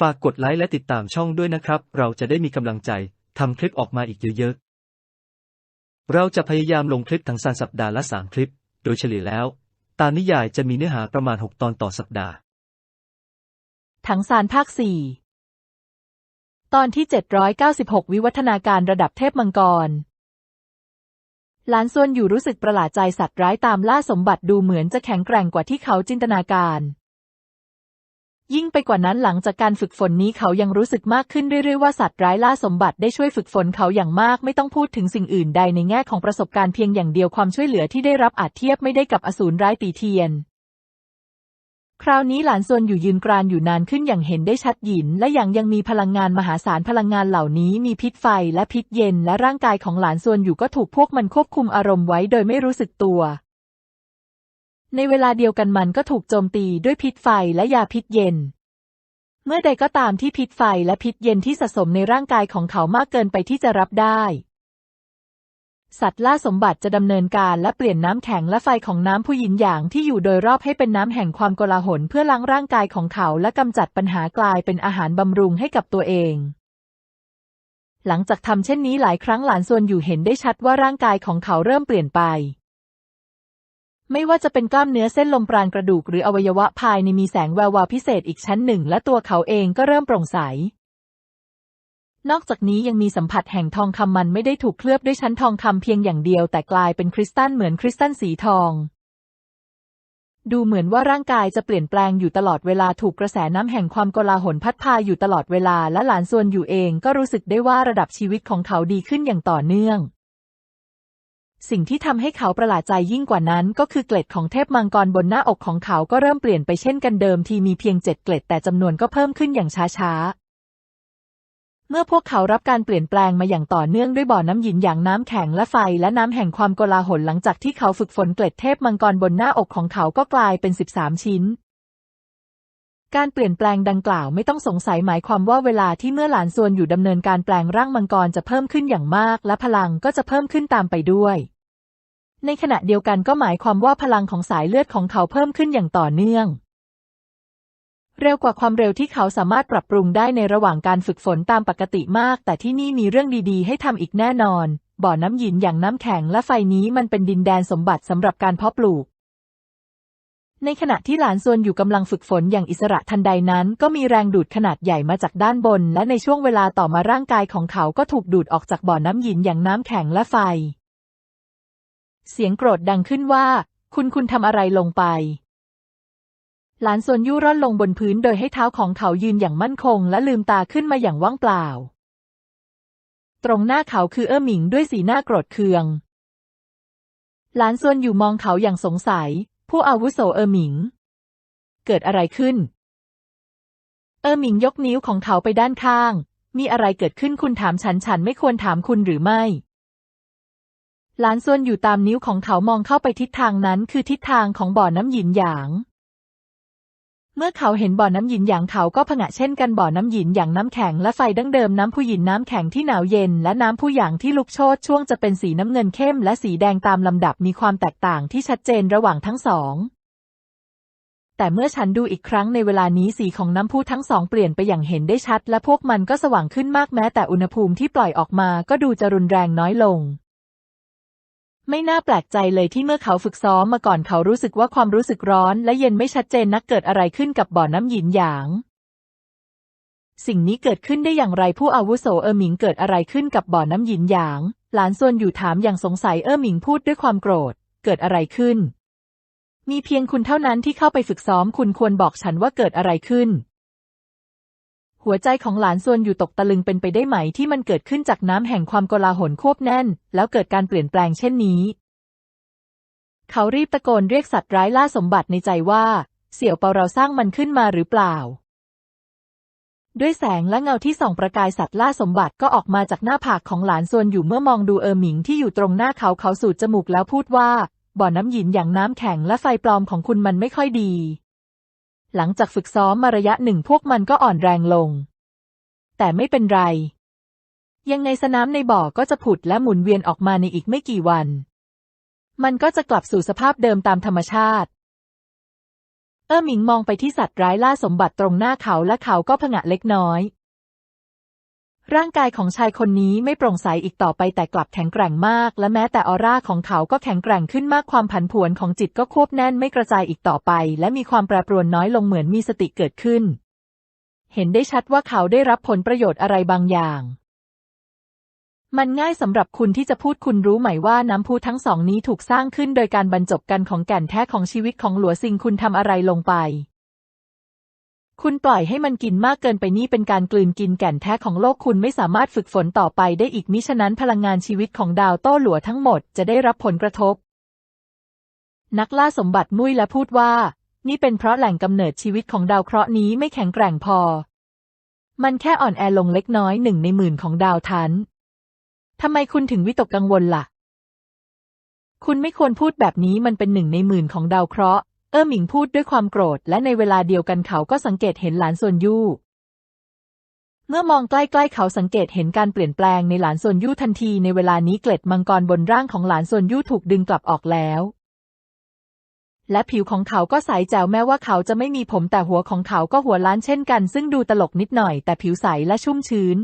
ฝากกดไลค์และติดตามช่องด้วยนะครับ เราจะได้มีกำลังใจทำคลิปออกมาอีกเยอะๆ เราจะพยายามลงคลิปทั้งสันสัปดาห์ละสามคลิป โดยเฉลี่ยแล้ว ตามนิยายจะมีเนื้อหาประมาณ 6 ตอนต่อสัปดาห์ ถังซานภาคสี่ตอนที่ 796 วิวัฒนาการระดับเทพมังกร หลานส่วนอยู่รู้สึกประหลาดใจสัตว์ร้ายตามล่าสมบัติดูเหมือนจะแข็งแกร่งกว่าที่เขาจินตนาการ ยิ่งไปกว่านั้นหลังจากการฝึกฝนนี้เขายังรู้สึกมากขึ้นเรื่อยๆว่าสัตว์ร้ายล่าสมบัติได้ช่วยฝึกฝนเขาอย่างมากไม่ต้องพูดถึงสิ่งอื่นใดในแง่ของประสบการณ์เพียงอย่างเดียวความช่วยเหลือที่ได้รับอาจเทียบไม่ได้กับอสูรร้ายตีเทียน คราวนี้หลานซวนอยู่ยืนกรานอยู่นานขึ้นอย่างเห็นได้ชัดหยิน และอย่างยังมีพลังงานมหาศาลพลังงานเหล่านี้มีพิษไฟและพิษเย็น และร่างกายของหลานซวนอยู่ก็ถูกพวกมันควบคุมอารมณ์ไว้โดยไม่รู้สึกตัว ในเวลาเดียวกันมันก็ถูกโจมตีด้วยพิษไฟและยาพิษเย็น เมื่อใดก็ตามที่พิษไฟและพิษเย็นที่สะสมในร่างกายของเขามากเกินไปที่จะรับได้ สัตว์ล่าสมบัติจะดำเนินการและเปลี่ยนน้ำแข็งและไฟของน้ำผู้หยินหยางที่อยู่โดยรอบให้เป็นน้ำแห่งความโกลาหลเพื่อล้างร่างกายของเขาและกำจัดปัญหากลายเป็นอาหารบำรุงให้กับตัวเองหลังจากทำเช่นนี้หลายครั้งหลานส่วนอยู่เห็นได้ชัดว่าร่างกายของเขาเริ่มเปลี่ยนไป ไม่ว่าจะเป็นกล้ามเนื้อเส้นลมปราณกระดูกหรืออวัยวะภายในมีแสงแวววาวพิเศษอีกชั้นหนึ่ง และตัวเขาเองก็เริ่มโปร่งใส นอกจากนี้ยังมีสัมผัสแห่งทองคำมันไม่ได้ถูกเคลือบด้วยชั้นทองคำเพียงอย่างเดียว แต่กลายเป็นคริสตัลเหมือนคริสตัลสีทอง ดูเหมือนว่าร่างกายจะเปลี่ยนแปลงอยู่ตลอดเวลาถูกกระแสน้ำแห่งความโกลาหลพัดพาอยู่ตลอดเวลาและหลานส่วนอยู่เองก็รู้สึกได้ว่าระดับชีวิตของเขาดีขึ้นอย่างต่อเนื่อง สิ่งที่ทำให้เขาประหลาดใจยิ่งกว่านั้น ก็คือเกล็ดของเทพมังกรบนหน้าอกของเขาก็เริ่มเปลี่ยนไปเช่นกันเดิมทีมีเพียงเจ็ดเกล็ดแต่จำนวนก็เพิ่มขึ้นอย่างช้าๆ เมื่อพวกเขารับการเปลี่ยนแปลงมาอย่างต่อเนื่องด้วยบ่อน้ำหยินอย่างน้ำแข็งและไฟและน้ำแห่งความโกลาหลหลังจากที่เขาฝึกฝนเกล็ดเทพมังกรบนหน้าอกของเขาก็กลายเป็นสิบสามชิ้น การเปลี่ยนแปลงดังกล่าวไม่ต้องสงสัยหมายความว่าเวลาที่เมื่อหลานส่วนอยู่ดำเนินการแปลงร่างมังกรจะเพิ่มขึ้นอย่างมาก และพลังก็จะเพิ่มขึ้นตามไปด้วย ในขณะเดียวกันก็หมายความว่าพลังของสายเลือดของเขาเพิ่มขึ้นอย่างต่อเนื่อง เร็วกว่าความเร็วที่เขาสามารถปรับปรุงได้ในระหว่างการฝึกฝนตามปกติมาก แต่ที่นี่มีเรื่องดีๆ ให้ทำอีกแน่นอน บ่อน้ำหยินอย่างน้ำแข็งและไฟนี้มันเป็นดินแดนสมบัติสำหรับการเพาะปลูก ในขณะที่หลานซวนอยู่กำลังฝึกฝนอย่างอิสระทันใดนั้น ก็มีแรงดูดขนาดใหญ่มาจากด้านบน และในช่วงเวลาต่อมาร่างกายของเขาก็ถูกดูดออกจากบ่อน้ำหยินอย่างน้ำแข็งและไฟ เสียงโกรธดังขึ้นว่า คุณคุณทำอะไรลงไป หลานซวนยู่ร่อนลงบนพื้นโดยให้เท้าของเขายืนอย่างมั่นคง และลืมตาขึ้นมาอย่างว่างเปล่า ตรงหน้าเขาคือเอ้อหมิงด้วยสีหน้าโกรธเคือง หลานซวนอยู่มองเขาอย่างสงสัย ผู้อาวุโสเออหมิง เกิดอะไรขึ้น เออหมิงยกนิ้วของเขาไปด้านข้าง มีอะไรเกิดขึ้นคุณถามฉันฉันไม่ควรถามคุณหรือไม่ หลานส่วนอยู่ตามนิ้วของเขามองเข้าไปทิศทางนั้นคือทิศทางของบ่อน้ำหยินหยาง เมื่อเขาเห็นบ่อน้ำหยินหยางเขาก็ผงะเช่นกันบ่อน้ำหยินหยางน้ำแข็งและไฟดั้งเดิมน้ำผู้หยินน้ำแข็งที่หนาวเย็นและน้ำผู้หยางที่ลุกโชนช่วงจะเป็นสีน้ำเงินเข้มและสีแดงตามลำดับมีความแตกต่างที่ชัดเจนระหว่างทั้งสอง แต่เมื่อฉันดูอีกครั้งในเวลานี้สีของน้ำพุทั้งสองเปลี่ยนไปอย่างเห็นได้ชัด และพวกมันก็สว่างขึ้นมากแม้แต่อุณหภูมิที่ปล่อยออกมาก็ดูจะรุนแรงน้อยลง ไม่น่าแปลกใจเลยที่เมื่อเขาฝึกซ้อมมาก่อนเขารู้สึกว่าความรู้สึกร้อนและเย็นไม่ชัดเจนนักเกิดอะไรขึ้นกับบ่อน้ำหยินหยาง สิ่งนี้เกิดขึ้นได้อย่างไรผู้อาวุโสเออหมิงเกิดอะไรขึ้นกับบ่อน้ำหยินหยาง หลานซวนอยู่ถามอย่างสงสัยเออหมิงพูดด้วยความโกรธ เกิดอะไรขึ้น มีเพียงคุณเท่านั้นที่เข้าไปฝึกซ้อมคุณควรบอกฉันว่าเกิดอะไรขึ้น หัวใจของหลานซวนอยู่ตกตะลึงเป็นไปได้ไหมที่มันเกิดขึ้นจากน้ำแห่งความโกลาหลควบแน่น แล้วเกิดการเปลี่ยนแปลงเช่นนี้ เขารีบตะโกนเรียกสัตว์ร้ายล่าสมบัติในใจว่า เสี่ยวเปาเราสร้างมันขึ้นมาหรือเปล่า ด้วยแสงและเงาที่ส่องประกายสัตว์ล่าสมบัติก็ออกมาจากหน้าผากของหลานซวนอยู่เมื่อมองดูเออหมิงที่อยู่ตรงหน้าเขาเขาสูดจมูกแล้วพูดว่าบ่อน้ำหยินอย่างน้ำแข็งและไฟปลอมของคุณมันไม่ค่อยดี หลังจากฝึกซ้อมมาระยะหนึ่งพวกมันก็อ่อนแรงลง แต่ไม่เป็นไร ยังไงสนามในบ่อก็จะผุดและหมุนเวียนออกมาในอีกไม่กี่วัน มันก็จะกลับสู่สภาพเดิมตามธรรมชาติ เออหมิงมองไปที่สัตว์ร้ายล่าสมบัติตรงหน้าเขาและเขาก็ผงะเล็กน้อย ร่างกายของชายคนนี้ไม่โปร่งใสอีกต่อไปแต่กลับแข็งแกร่งมาก และแม้แต่ออร่าของเขาก็แข็งแกร่งขึ้นมากความผันผวนของจิตก็ควบแน่นไม่กระจายอีกต่อไป และมีความแปรปรวนน้อยลงเหมือนมีสติเกิดขึ้น เห็นได้ชัดว่าเขาได้รับผลประโยชน์อะไรบางอย่างมันง่ายสำหรับคุณที่จะพูดคุณรู้ไหมว่าน้ำพุทั้งสองนี้ถูกสร้างขึ้นโดยการบรรจบกันของแก่นแท้ของชีวิตของหลัวซิงคุณทำอะไรลงไป คุณปล่อยให้มันกินมากเกินไปนี่เป็นการกลืนกินแก่นแท้ของโลกคุณไม่สามารถฝึกฝนต่อไปได้อีกมิฉะนั้นพลังงานชีวิตของดาวโต้หลัวทั้งหมดจะได้รับผลกระทบ นักล่าสมบัติมุ้ยและพูดว่า นี่เป็นเพราะแหล่งกำเนิดชีวิตของดาวเคราะห์นี้ไม่แข็งแกร่งพอ มันแค่อ่อนแอลงเล็กน้อยหนึ่งในหมื่นของดาวทันทำไมคุณถึงวิตกกังวลล่ะ คุณไม่ควรพูดแบบนี้มันเป็นหนึ่งในหมื่นของดาวเคราะห์ เออหมิงพูดด้วยความโกรธ และในเวลาเดียวกันเขาก็สังเกตเห็นหลานส่วนยู่เมื่อมองใกล้ๆเขาสังเกตเห็นการเปลี่ยนแปลงในหลานส่วนยู่ทันทีในเวลานี้เกล็ดมังกรบนร่างของหลานส่วนยู่ถูกดึงกลับออกแล้ว และผิวของเขาก็ใสแจ๋วแม้ว่าเขาจะไม่มีผมแต่หัวของเขาก็หัวล้านเช่นกัน ซึ่งดูตลกนิดหน่อยแต่ผิวใสและชุ่มชื้น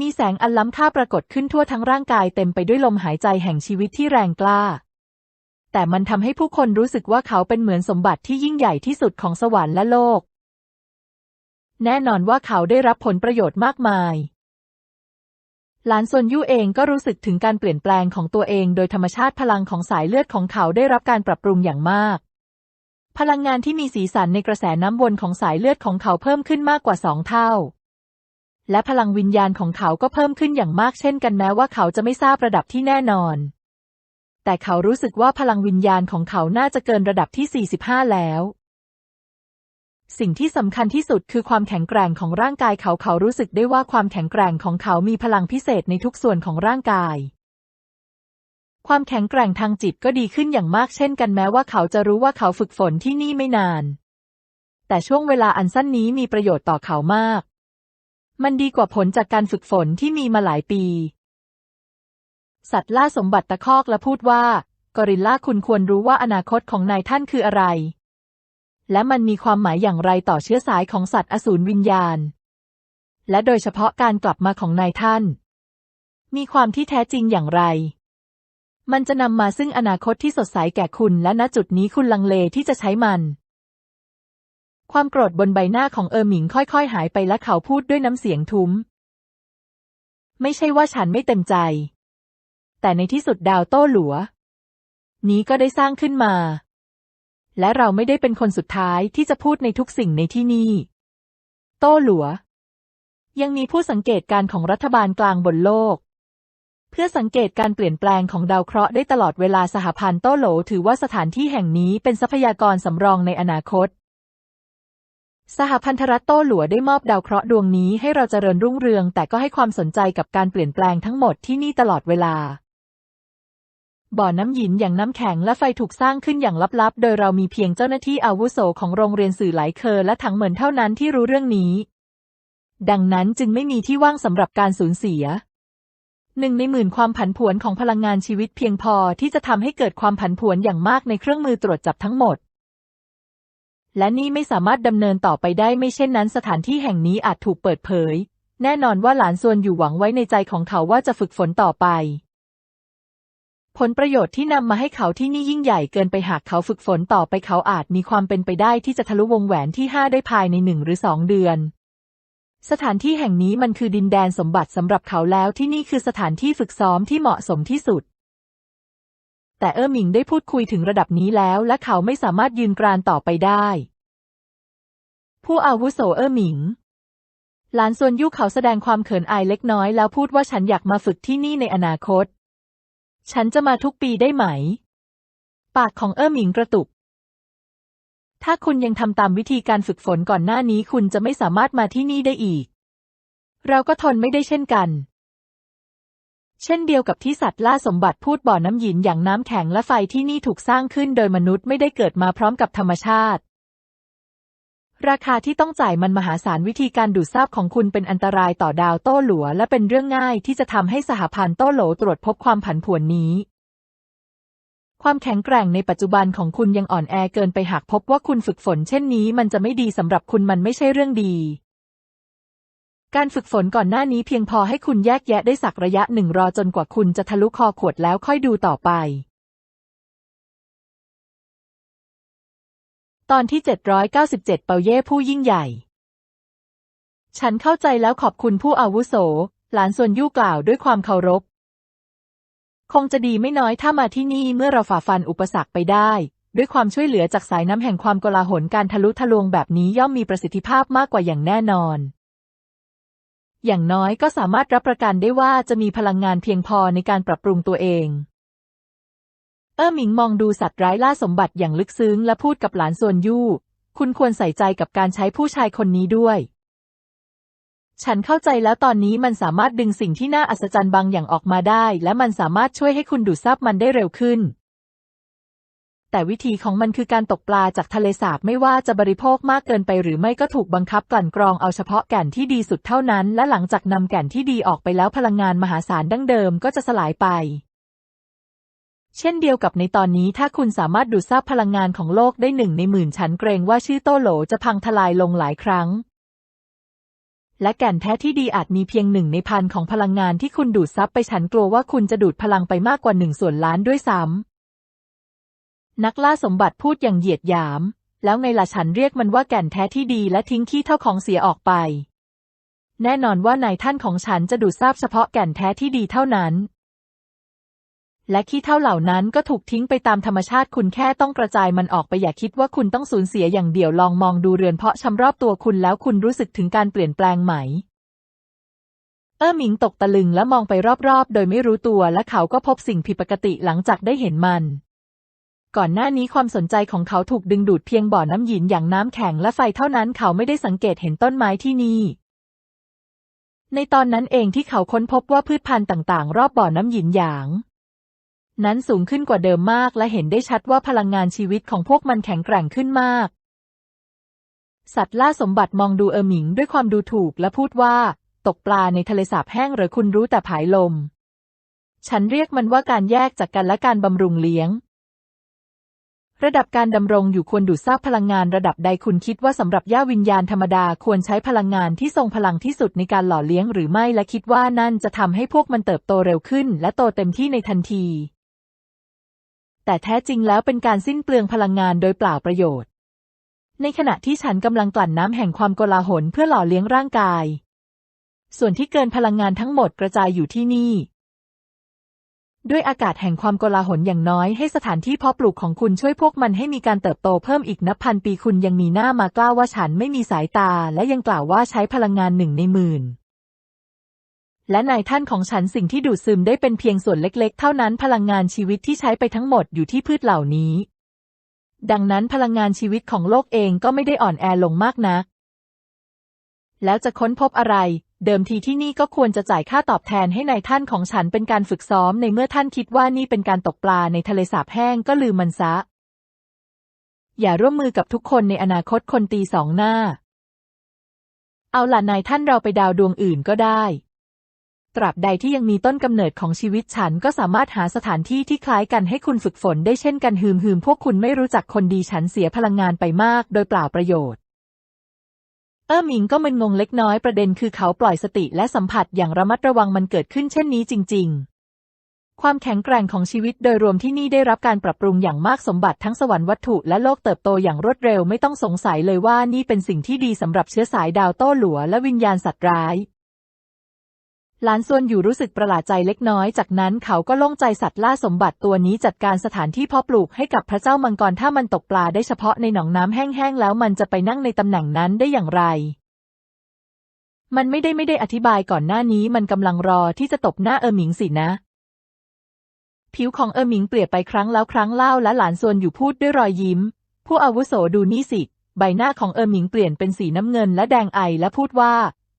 มีแสงอันล้ำค่าปรากฏขึ้นทั่วทั้งร่างกายเต็มไปด้วยลมหายใจแห่งชีวิตที่แรงกล้า แต่มันทำให้ผู้คนรู้สึกว่าเขาเป็นเหมือนสมบัติที่ยิ่งใหญ่ที่สุดของสวรรค์และโลก แน่นอนว่าเขาได้รับผลประโยชน์มากมาย หลานซนยู่เองก็รู้สึกถึงการเปลี่ยนแปลงของตัวเองโดยธรรมชาติพลังของสายเลือดของเขาได้รับการปรับปรุงอย่างมาก พลังงานที่มีสีสันในกระแสน้ำวนของสายเลือดของเขาเพิ่มขึ้นมากกว่าสองเท่าและพลังวิญญาณของเขาก็เพิ่มขึ้นอย่างมากเช่นกันแม้ว่าเขาจะไม่ทราบระดับที่แน่นอน แต่เขารู้สึกว่าพลังวิญญาณของเขาน่าจะเกินระดับที่ 45 แล้ว สิ่งที่สำคัญที่สุดคือความแข็งแกร่งของร่างกายเขาเขารู้สึกได้ว่าความแข็งแกร่งของเขามีพลังพิเศษในทุกส่วนของร่างกาย ความแข็งแกร่งทางจิตก็ดีขึ้นอย่างมากเช่นกันแม้ว่าเขาจะรู้ว่าเขาฝึกฝนที่นี่ไม่นาน แต่ช่วงเวลาอันสั้นนี้มีประโยชน์ต่อเขามาก มันดีกว่าผลจากการฝึกฝนที่มีมาหลายปี สัตว์ล่าสมบัติตะคอกและพูดว่า กอริลลาคุณควรรู้ว่าอนาคตของนายท่านคืออะไร และมันมีความหมายอย่างไรต่อเชื้อสายของสัตว์อสูรวิญญาณ และโดยเฉพาะการกลับมาของนายท่าน มีความที่แท้จริงอย่างไร มันจะนำมาซึ่งอนาคตที่สดใสแก่คุณและณจุดนี้คุณลังเลที่จะใช้มันความโกรธบนใบหน้าของเออหมิงค่อยๆ หายไปและเขาพูดด้วยน้ำเสียงทุ้ม ไม่ใช่ว่าฉันไม่เต็มใจ แต่ในที่สุดดาวโต้หลัว นี้ก็ได้สร้างขึ้นมา และเราไม่ได้เป็นคนสุดท้ายที่จะพูดในทุกสิ่งในที่นี่ โต้หลัว ยังมีผู้สังเกตการของรัฐบาลกลางบนโลก เพื่อสังเกตการเปลี่ยนแปลงของดาวเคราะห์ได้ตลอดเวลาสหพันธ์โต้โหลถือว่าสถานที่แห่งนี้เป็นทรัพยากรสำรองในอนาคตสหพันธรัฐโต้หลัวได้มอบดาวเคราะห์ดวงนี้ให้เราเจริญรุ่งเรือง แต่ก็ให้ความสนใจกับการเปลี่ยนแปลงทั้งหมดที่นี่ตลอดเวลา บ่อน้ำหยินอย่างน้ำแข็งและไฟถูกสร้างขึ้นอย่างลับๆ โดยเรามีเพียงเจ้าหน้าที่อาวุโสของโรงเรียนสื่อหลายเคอและถังเหมือนเท่านั้นที่รู้เรื่องนี้ ดังนั้นจึงไม่มีที่ว่างสำหรับการสูญเสียหนึ่งในหมื่นความผันผวนของพลังงานชีวิตเพียงพอที่จะทำให้เกิดความผันผวนอย่างมากในเครื่องมือตรวจจับทั้งหมด และนี่ไม่สามารถดำเนินต่อไปได้ไม่เช่นนั้นสถานที่แห่งนี้อาจถูกเปิดเผย แน่นอนว่าหลานส่วนอยู่หวังไว้ในใจของเขาว่าจะฝึกฝนต่อไป ผลประโยชน์ที่นำมาให้เขาที่นี่ยิ่งใหญ่เกินไปหากเขาฝึกฝนต่อไปเขาอาจมีความเป็นไปได้ที่จะทะลุวงแหวนที่ห้าได้ภายในหนึ่งหรือสองเดือน สถานที่แห่งนี้มันคือดินแดนสมบัติสำหรับเขาแล้วที่นี่คือสถานที่ฝึกซ้อมที่เหมาะสมที่สุด แต่เออหมิงได้พูดคุยถึงระดับนี้แล้ว และเขาไม่สามารถยืนกรานต่อไปได้ ผู้อาวุโสเออหมิงหลานส่วนยุเขาแสดงความเขินอายเล็กน้อยแล้วพูดว่าฉันอยากมาฝึกที่นี่ในอนาคต ฉันจะมาทุกปีได้ไหม ปากของเออหมิงกระตุก ถ้าคุณยังทำตามวิธีการฝึกฝนก่อนหน้านี้คุณจะไม่สามารถมาที่นี่ได้อีก เราก็ทนไม่ได้เช่นกัน เช่นเดียวกับที่สัตว์ล่าสมบัติพูดบ่อน้ำหยินอย่างน้ำแข็งและไฟที่นี่ถูกสร้างขึ้นโดยมนุษย์ไม่ได้เกิดมาพร้อมกับธรรมชาติ ราคาที่ต้องจ่ายมันมหาศาลวิธีการดูดซาบของคุณเป็นอันตรายต่อดาวโต้หลัว และเป็นเรื่องง่ายที่จะทำให้สหพันธ์โต้โหลตรวจพบความผันผวนนี้ ความแข็งแกร่งในปัจจุบันของคุณยังอ่อนแอเกินไปหากพบว่าคุณฝึกฝนเช่นนี้ มันจะไม่ดีสำหรับคุณมันไม่ใช่เรื่องดี การฝึกฝนก่อนหน้านี้เพียงพอให้คุณแยกแยะได้สักระยะหนึ่งรอจนกว่าคุณจะทะลุคอขวดแล้วค่อยดูต่อไป ตอนที่ 797 เปาเย่ผู้ยิ่งใหญ่ ฉันเข้าใจแล้วขอบคุณผู้อาวุโส หลานส่วนยู่กล่าวด้วยความเคารพ คงจะดีไม่น้อยถ้ามาที่นี่เมื่อเราฝ่าฟันอุปสรรคไปได้ ด้วยความช่วยเหลือจากสายน้ำแห่งความกลาหลการทะลุทะลวงแบบนี้ย่อมมีประสิทธิภาพมากกว่าอย่างแน่นอน อย่างน้อยก็สามารถรับประกันได้ว่าจะมีพลังงานเพียงพอในการปรับปรุงตัวเอง เออหมิงมองดูสัตว์ร้ายล่าสมบัติอย่างลึกซึ้งและพูดกับหลานส่วนยู่ คุณควรใส่ใจกับการใช้ผู้ชายคนนี้ด้วย ฉันเข้าใจแล้วตอนนี้มันสามารถดึงสิ่งที่น่าอัศจรรย์บางอย่างออกมาได้ และมันสามารถช่วยให้คุณดูดซับมันได้เร็วขึ้น แต่วิธีของมันคือการตกปลาจากทะเลสาบไม่ว่าจะบริโภคมากเกินไปหรือไม่ก็ถูกบังคับกลั่นกรองเอาเฉพาะแก่นที่ดีสุดเท่านั้น และหลังจากนำแก่นที่ดีออกไปแล้วพลังงานมหาศาลดั้งเดิมก็จะสลายไป เช่นเดียวกับในตอนนี้ถ้าคุณสามารถดูดซับพลังงานของโลกได้หนึ่งในหมื่นฉันเกรงว่าชื่อโต้โหลจะพังทลายลงหลายครั้ง และแก่นแท้ที่ดีอาจมีเพียงหนึ่งในพันของพลังงานที่คุณดูดซับไปฉันกลัวว่าคุณจะดูดพลังไปมากกว่าหนึ่งส่วนล้านด้วยซ้ำนักล่าสมบัติพูดอย่างเหยียดหยาม แล้วไงล่ะฉันเรียกมันว่าแก่นแท้ที่ดีและทิ้งขี้เท่าของเสียออกไป แน่นอนว่านายท่านของฉันจะดูดซับเฉพาะแก่นแท้ที่ดีเท่านั้น และขี้เท่าเหล่านั้นก็ถูกทิ้งไปตามธรรมชาติคุณแค่ต้องกระจายมันออกไปอย่าคิดว่าคุณต้องสูญเสียอย่างเดียวลองมองดูเรือนเพาะชำรอบตัวคุณแล้วคุณรู้สึกถึงการเปลี่ยนแปลงไหม เออหมิงตกตะลึงและมองไปรอบๆ โดยไม่รู้ตัวและเขาก็พบสิ่งผิดปกติหลังจากได้เห็นมัน ก่อนหน้านี้ความสนใจของเขาถูกดึงดูดเพียงบ่อน้ำหยินอย่างน้ำแข็งและไฟเท่านั้นเขาไม่ได้สังเกตเห็นต้นไม้ที่นี่ในตอนนั้นเองที่เขาค้นพบว่าพืชพันธุ์ต่างๆ รอบบ่อน้ำหยินหยาง นั้นสูงขึ้นกว่าเดิมมาก และเห็นได้ชัดว่าพลังงานชีวิตของพวกมันแข็งแกร่งขึ้นมาก สัตว์ล่าสมบัติมองดูเออหมิงด้วยความดูถูกและพูดว่า ตกปลาในทะเลสาบแห้งหรือคุณรู้แต่ผายลม ฉันเรียกมันว่าการแยกจากกันและการบำรุงเลี้ยง ระดับการดำรงอยู่ควรดูดซับพลังงานระดับใดคุณคิดว่าสำหรับย่าวิญญาณธรรมดาควรใช้พลังงานที่ทรงพลังที่สุดในการหล่อเลี้ยงหรือไม่และคิดว่านั่นจะทำให้พวกมันเติบโตเร็วขึ้น และโตเต็มที่ในทันที แต่แท้จริงแล้วเป็นการสิ้นเปลืองพลังงานโดยเปล่าประโยชน์ ในขณะที่ฉันกำลังกลั่นน้ำแห่งความโกลาหลเพื่อหล่อเลี้ยงร่างกาย ส่วนที่เกินพลังงานทั้งหมดกระจายอยู่ที่นี่ ด้วยอากาศแห่งความโกลาหลอย่างน้อยให้สถานที่เพาะปลูกของคุณช่วยพวกมันให้มีการเติบโตเพิ่มอีกนับพันปีคุณยังมีหน้ามากล้าว่าฉันไม่มีสายตา และยังกล่าวว่าใช้พลังงานหนึ่งในหมื่น และนายท่านของฉันสิ่งที่ดูดซึมได้เป็นเพียงส่วนเล็กๆ เท่านั้นพลังงานชีวิตที่ใช้ไปทั้งหมดอยู่ที่พืชเหล่านี้ ดังนั้นพลังงานชีวิตของโลกเองก็ไม่ได้อ่อนแอลงมากนัก แล้วจะค้นพบอะไร เดิมทีที่นี่ก็ควรจะจ่ายค่าตอบแทนให้ในายท่านของฉันเป็นการฝึกซ้อมในเมื่อท่านคิดว่านี่เป็นการตกปลาในทะเลสาบแห้งก็ลืมมันซะ อย่าร่วมมือกับทุกคนในอนาคตคนตีสองหน้า เอาล่ะนายท่านเราไปดาวดวงอื่นก็ได้ ตราบใดที่ยังมีต้นกำเนิดของชีวิตฉันก็สามารถหาสถานที่ที่คล้ายกันให้คุณฝึกฝนได้เช่นกันฮืมฮืมพวกคุณไม่รู้จักคนดีฉันเสียพลังงานไปมากโดยเปล่าประโยชน์ เออหมิงก็มึนงงเล็กน้อยประเด็นคือเขาปล่อยสติและสัมผัสอย่างระมัดระวังมันเกิดขึ้นเช่นนี้จริง ๆความแข็งแกร่งของชีวิตโดยรวมที่นี่ได้รับการปรับปรุงอย่างมากสมบัติทั้งสวรรค์วัตถุและโลกเติบโตอย่างรวดเร็วไม่ต้องสงสัยเลยว่านี่เป็นสิ่งที่ดีสำหรับเชื้อสายดาวโต้หลัวและวิญญาณสัตว์ร้าย หลานซวนอยู่รู้สึกประหลาดใจเล็กน้อย จากนั้นเขาก็โล่งใจสัตว์ล่าสมบัติตัวนี้จัดการสถานที่เพาะปลูกให้กับพระเจ้ามังกรถ้ามันตกปลาได้เฉพาะในหนองน้ำแห้งๆแล้วมันจะไปนั่งในตำแหน่งนั้นได้อย่างไร มันไม่ได้ไม่ได้อธิบายก่อนหน้านี้มันกำลังรอที่จะตบหน้าเออหมิงสินะ ผิวของเออหมิงเปลี่ยนไปครั้งแล้วครั้งเล่าและหลานซวนอยู่พูดด้วยรอยยิ้ม ผู้อาวุโสดูนี่สิ ใบหน้าของเออหมิงเปลี่ยนเป็นสีน้ำเงินและแดงไอและพูดว่า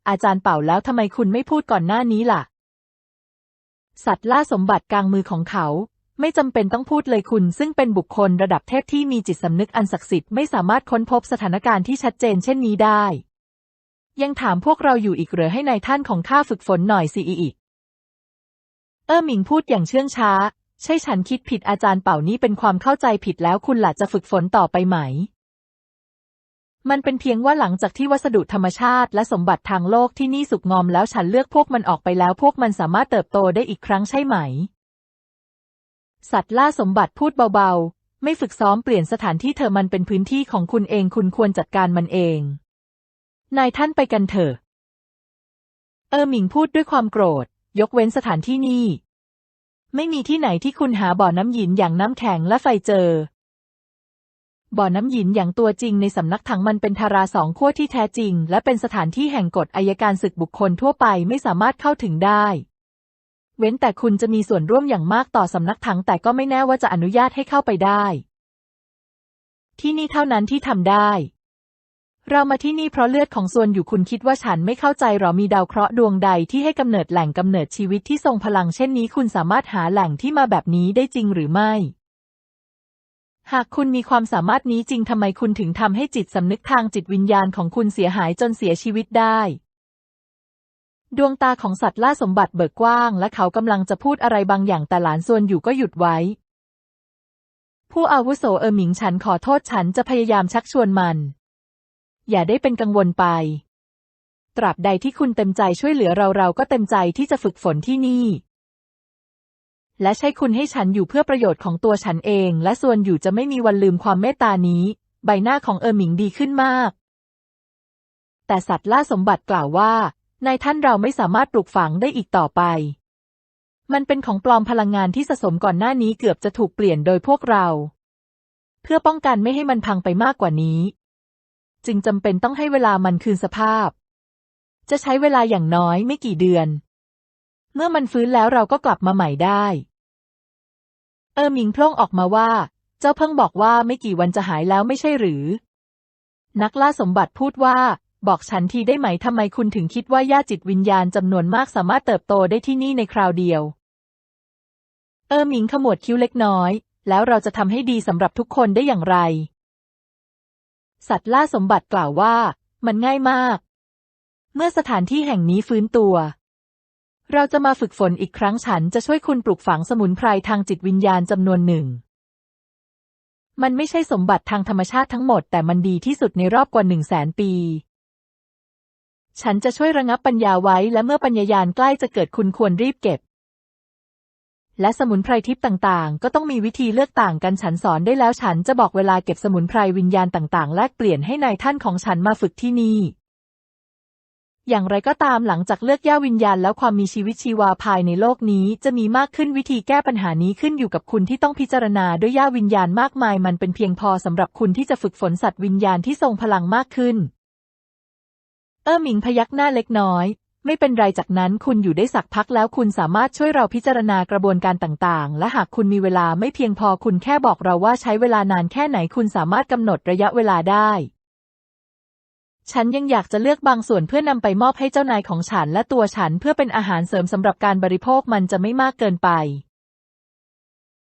อาจารย์เป่าแล้วทำไมคุณไม่พูดก่อนหน้านี้ล่ะ สัตว์ล่าสมบัติกลางมือของเขา ไม่จำเป็นต้องพูดเลยคุณซึ่งเป็นบุคคลระดับเทพที่มีจิตสำนึกอันศักดิ์สิทธิ์ไม่สามารถค้นพบสถานการณ์ที่ชัดเจนเช่นนี้ได้ ยังถามพวกเราอยู่อีกเหรือให้ในายท่านของข้าฝึกฝนหน่อยสิอีก เออหมิงพูดอย่างเชื่องช้า ใช่ฉันคิดผิดอาจารย์เป่านี่เป็นความเข้าใจผิดแล้วคุณล่ะจะฝึกฝนต่อไปไหม มันเป็นเพียงว่าหลังจากที่วัสดุธรรมชาติและสมบัติทางโลกที่นี่สุกงอมแล้วฉันเลือกพวกมันออกไปแล้วพวกมันสามารถเติบโตได้อีกครั้งใช่ไหม สัตว์ล่าสมบัติพูดเบาๆ ไม่ฝึกซ้อมเปลี่ยนสถานที่เธอมันเป็นพื้นที่ของคุณเองคุณควรจัดการมันเอง นายท่านไปกันเถอะ เออหมิงพูดด้วยความโกรธ ยกเว้นสถานที่นี่ไม่มีที่ไหนที่คุณหาบ่อน้ำหยินอย่างน้ำแข็งและไฟเจอ บ่อน้ำหยินอย่างตัวจริงในสำนักถังมันเป็นทาราสองขั้วที่แท้จริง และเป็นสถานที่แห่งกฎอายการศึกบุคคลทั่วไปไม่สามารถเข้าถึงได้ เว้นแต่คุณจะมีส่วนร่วมอย่างมากต่อสำนักถังแต่ก็ไม่แน่ว่าจะอนุญาตให้เข้าไปได้ ที่นี่เท่านั้นที่ทำได้ เรามาที่นี่เพราะเลือดของส่วนอยู่คุณคิดว่าฉันไม่เข้าใจหรอมีดาวเคราะห์ดวงใดที่ให้กำเนิดแหล่งกำเนิดชีวิตที่ทรงพลังเช่นนี้ คุณสามารถหาแหล่งที่มาแบบนี้ได้จริงหรือไม่ หากคุณมีความสามารถนี้จริงทำไมคุณถึงทำให้จิตสำนึกทางจิตวิญญาณของคุณเสียหายจนเสียชีวิตได้ ดวงตาของสัตว์ล่าสมบัติเบิกกว้าง และเขากำลังจะพูดอะไรบางอย่างแต่หลานส่วนอยู่ก็หยุดไว้ ผู้อาวุโสเออหมิงฉันขอโทษฉันจะพยายามชักชวนมัน อย่าได้เป็นกังวลไป ตราบใดที่คุณเต็มใจช่วยเหลือเราเราก็เต็มใจที่จะฝึกฝนที่นี่ และใช้คุณให้ฉันอยู่เพื่อประโยชน์ของตัวฉันเอง และส่วนอยู่จะไม่มีวันลืมความเมตตานี้ ใบหน้าของเออหมิงดีขึ้นมาก แต่สัตว์ล่าสมบัติกล่าวว่านายท่านเราไม่สามารถปลูกฝังได้อีกต่อไป มันเป็นของปลอมพลังงานที่สะสมก่อนหน้านี้เกือบจะถูกเปลี่ยนโดยพวกเรา เพื่อป้องกันไม่ให้มันพังไปมากกว่านี้ จึงจำเป็นต้องให้เวลามันคืนสภาพ จะใช้เวลาอย่างน้อยไม่กี่เดือน เมื่อมันฟื้นแล้วเราก็กลับมาใหม่ได้ ออหมิงพล่งออกมาว่า เจ้าเพิ่งบอกว่าไม่กี่วันจะหายแล้วไม่ใช่หรือ นักล่าสมบัติพูดว่า บอกฉันทีได้ไหมทำไมคุณถึงคิดว่าญาติจิตวิญญาณจำนวนมากสามารถเติบโตได้ที่นี่ในคราวเดียว เออหมิงขมวดคิ้วเล็กน้อย แล้วเราจะทำให้ดีสำหรับทุกคนได้อย่างไร สัตว์ล่าสมบัติกล่าวว่า มันง่ายมาก เมื่อสถานที่แห่งนี้ฟื้นตัว เราจะมาฝึกฝนอีกครั้งฉันจะช่วยคุณปลูกฝังสมุนไพรทางจิตวิญญาณจำนวนหนึ่ง มันไม่ใช่สมบัติทางธรรมชาติทั้งหมด แต่มันดีที่สุดในรอบกว่าหนึ่งแสนปี ฉันจะช่วยระงับปัญญาไว้และเมื่อปัญญายาณใกล้จะเกิดคุณควรรีบเก็บ และสมุนไพรทิพย์ต่างๆ ก็ต้องมีวิธีเลือกต่างกันฉันสอนได้แล้วฉันจะบอกเวลาเก็บสมุนไพรวิญญาณต่างๆ แลกเปลี่ยนให้นายท่านของฉันมาฝึกที่นี่ อย่างไรก็ตามหลังจากเลือกย่าวิญญาณแล้วความมีชีวิตชีวาภายในโลกนี้ จะมีมากขึ้นวิธีแก้ปัญหานี้ขึ้นอยู่กับคุณที่ต้องพิจารณาด้วยย่าวิญญาณมากมาย มันเป็นเพียงพอสำหรับคุณที่จะฝึกฝนสัตว์วิญญาณที่ทรงพลังมากขึ้น เออหมิงพยักหน้าเล็กน้อย ไม่เป็นไรจากนั้นคุณอยู่ได้สักพักแล้วคุณสามารถช่วยเราพิจารณากระบวนการต่างๆ และหากคุณมีเวลาไม่เพียงพอคุณแค่บอกเราว่าใช้เวลานานแค่ไหนคุณสามารถกำหนดระยะเวลาได้ ฉันยังอยากจะเลือกบางส่วนเพื่อนำไปมอบให้เจ้านายของฉันและตัวฉันเพื่อเป็นอาหารเสริมสำหรับการบริโภคมันจะไม่มากเกินไป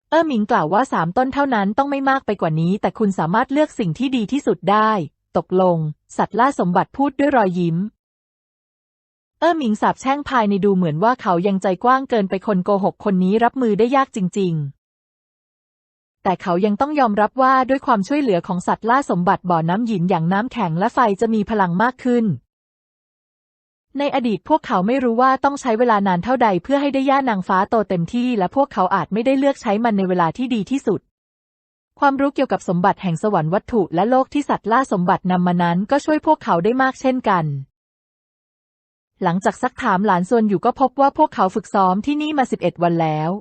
เออหมิงกล่าวว่าสามต้นเท่านั้นต้องไม่มากไปกว่านี้ แต่คุณสามารถเลือกสิ่งที่ดีที่สุดได้ ตกลง สัตว์ล่าสมบัติพูดด้วยรอยยิ้ม เออหมิงสาบแช่งภายในดูเหมือนว่าเขายังใจกว้างเกินไปคนโกหกคนนี้รับมือได้ยากจริง ๆ แต่เขายังต้องยอมรับว่าด้วยความช่วยเหลือของสัตว์ล่าสมบัติบ่อน้ำหินอย่างน้ำแข็งและไฟจะมีพลังมากขึ้น ในอดีตพวกเขาไม่รู้ว่าต้องใช้เวลานานเท่าใดเพื่อให้ได้ย่านางฟ้าโตเต็มที่ และพวกเขาอาจไม่ได้เลือกใช้มันในเวลาที่ดีที่สุด ความรู้เกี่ยวกับสมบัติแห่งสวรรค์วัตถุและโลกที่สัตว์ล่าสมบัตินำมานั้นก็ช่วยพวกเขาได้มากเช่นกันหลังจากซักถามหลานส่วนอยู่ก็พบว่าพวกเขาฝึกซ้อมที่นี่มา 11 วันแล้ว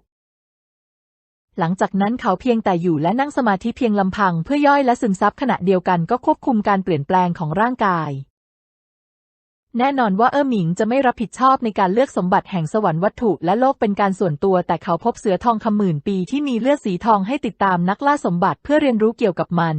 หลังจากนั้นเขาเพียงแต่อยู่และนั่งสมาธิเพียงลำพังเพื่อย่อยและซึมซับขณะเดียวกันก็ควบคุมการเปลี่ยนแปลงของร่างกาย แน่นอนว่าเออหมิงจะไม่รับผิดชอบในการเลือกสมบัติแห่งสวรรค์วัตถุและโลกเป็นการส่วนตัว แต่เขาพบเสือทองคำหมื่นปีที่มีเลือดสีทองให้ติดตามนักล่าสมบัติเพื่อเรียนรู้เกี่ยวกับมัน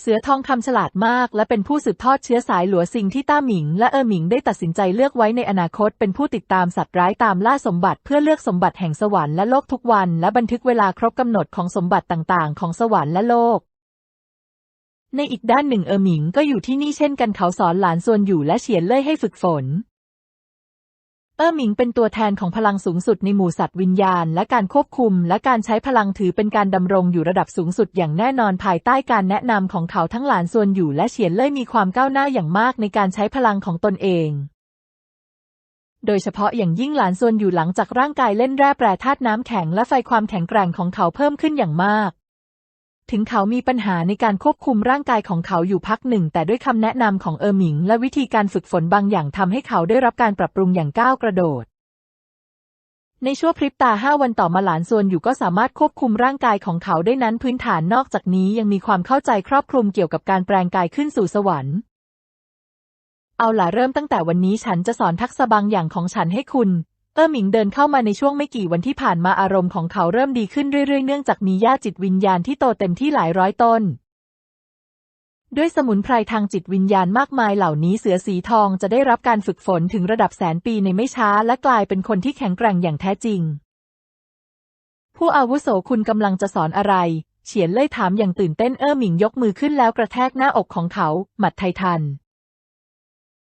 เสือทองคำฉลาดมาก และเป็นผู้สืบทอดเชื้อสายหลัวซิงที่ต้าหมิง และเออหมิงได้ตัดสินใจเลือกไว้ในอนาคต เป็นผู้ติดตามสัตว์ร้ายตามล่าสมบัติเพื่อเลือกสมบัติแห่งสวรรค์และโลกทุกวัน และบันทึกเวลาครบกำหนดของสมบัติต่างๆ ของสวรรค์และโลก ในอีกด้านหนึ่งเออหมิงก็อยู่ที่นี่เช่นกันเขาสอนหลานส่วนอยู่และเฉียนเล่ยให้ฝึกฝน เออหมิงเป็นตัวแทนของพลังสูงสุดในหมู่สัตว์วิญญาณ และการควบคุม และการใช้พลังถือเป็นการดำรงอยู่ระดับสูงสุดอย่างแน่นอนภายใต้การแนะนำของเขาทั้งหลานส่วนอยู่และเฉียนเล่ยมีความก้าวหน้าอย่างมากในการใช้พลังของตนเอง โดยเฉพาะอย่างยิ่งหลานส่วนอยู่หลังจากร่างกายเล่นแร่แปรธาตุน้ำแข็งและไฟความแข็งแกร่งของเขาเพิ่มขึ้นอย่างมาก ถึงเขามีปัญหาในการควบคุมร่างกายของเขาอยู่พักหนึ่ง แต่ด้วยคำแนะนำของเออหมิง และวิธีการฝึกฝนบางอย่างทำให้เขาได้รับการปรับปรุงอย่างก้าวกระโดด ในชั่วพริบตาห้าวันต่อมาหลานส่วนอยู่ก็สามารถควบคุมร่างกายของเขาได้นั้นพื้นฐานนอกจากนี้ยังมีความเข้าใจครอบคลุมเกี่ยวกับการแปลงกายขึ้นสู่สวรรค์เอาล่ะเริ่มตั้งแต่วันนี้ฉันจะสอนทักษะบางอย่างของฉันให้คุณ ออหมิงเดินเข้ามาในช่วงไม่กี่วันที่ผ่านมาอารมณ์ของเขาเริ่มดีขึ้นเรื่อยๆ เนื่องจากมีญาติจิตวิญญาณที่โตเต็มที่หลายร้อยต้น ด้วยสมุนไพรทางจิตวิญญาณมากมายเหล่านี้เสือสีทองจะได้รับการฝึกฝนถึงระดับแสนปีในไม่ช้าและกลายเป็นคนที่แข็งแกร่งอย่างแท้จริง ผู้อาวุโสคุณกำลังจะสอนอะไร เฉียนเล่ยถามอย่างตื่นเต้นเออหมิงยกมือขึ้นแล้วกระแทกหน้าอกของเขา หมัดไททัน